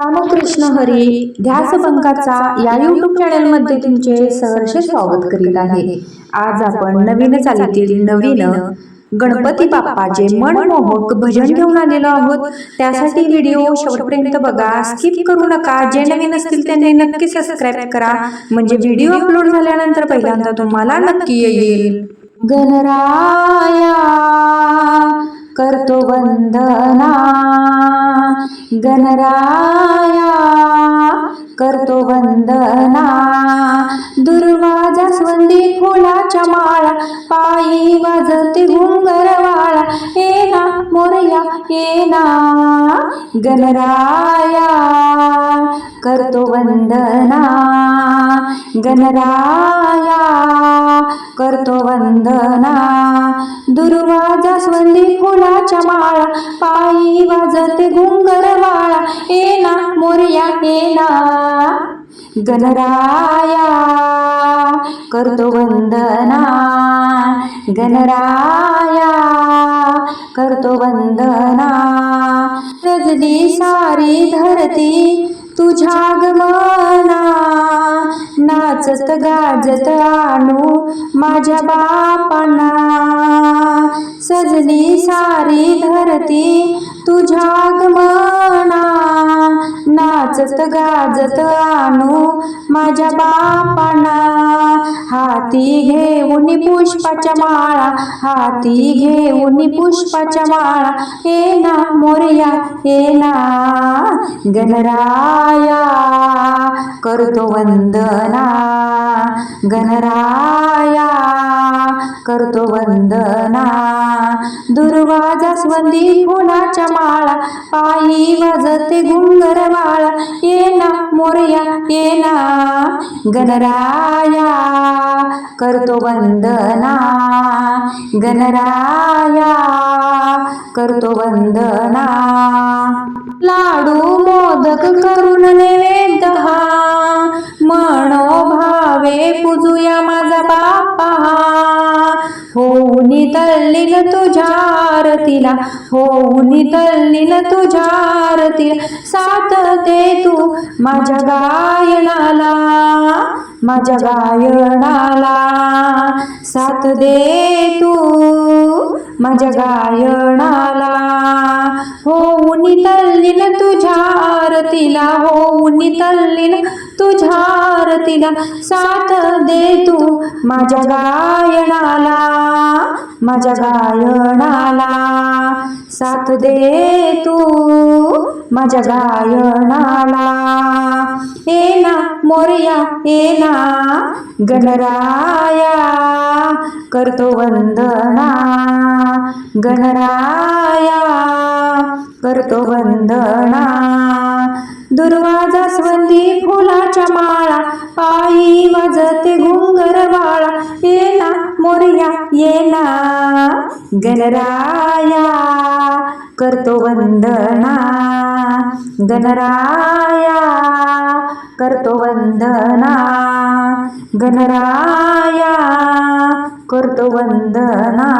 रामकृष्ण हरी ध्यास पंकाचा या युट्यूब चॅनलमध्ये तुमचे सहर्ष स्वागत करीत आहे. आज आपण नवीन चालीतील नवीन गणपती बाप्पाचे मनमोहक भजन घेऊन आलेलो आहोत. त्यासाठी व्हिडिओ शेवटपर्यंत बघा. स्किप करू नका. जे नवीन असतील त्यांनी नक्की सबस्क्राईब करा. म्हणजे व्हिडिओ अपलोड झाल्यानंतर पहिल्यांदा तुम्हाला नक्की येईल. गणराया करतो वंदना. गणराया करतो वंदना. दुर्वा जास्वंदी फुलाच्या माळा पायी वाजते घुंगरवाळा येना मोरया येना गणराया करतो वंदना. गणराया करतो वंदना. दुर्वा जास्वंदी फुलाच्या माळा पायी वाजते घुंगरवाळा येना मोरया येना गणराया करतो वंदना. गणराया करतो वंदना. रजली सारी धरती तुझ्या गमा नाचत गाजत आणू माझ्या बापांना. सजली सारी धरती तुझ्या गमना नाचत गाजत आणू माझ्या बापांना. हाती घेऊन पुष्पाच्या माळा हाती घेऊन पुष्पाच्या माळा. हे ना मोर्या हे ना गणराया. करतो वंदना गणराया. करतो वंदना. दुर्वा जास्वंदी फुलाच्या माळा पायी वाजते घुंगरवाळा येना मोरया येना गणराया. करतो वंदना. गणराया. करतो वंदना. लाडू मोदक करून नैवेद्य हा. तल्लीन तुझ्या आरतीला होऊन तल्लीन तुझ्या आरतीला साथ दे तू माझ्या गायनाला माझ्या गायनाला. साथ दे तू माझ्या गायनाला. होऊन तल्लीन तुझ्या आरतीला होऊन तल्लीन तुझ्या आरतीला साथ दे तू माझ्या गायनाला. माझ्या गायनाला साथ दे तू. माझ्या गायनाला येना मोरया येना गणराया करतो वंदना. गणराया करतो वंदना. दुर्वाजा जास्वंदी फुलाच्या माळा पायी वाजते घुंगरवाळा मोरया येला गणराया करतो वंदना. गणराया करतो वंदना. गणराया करतो वंदना.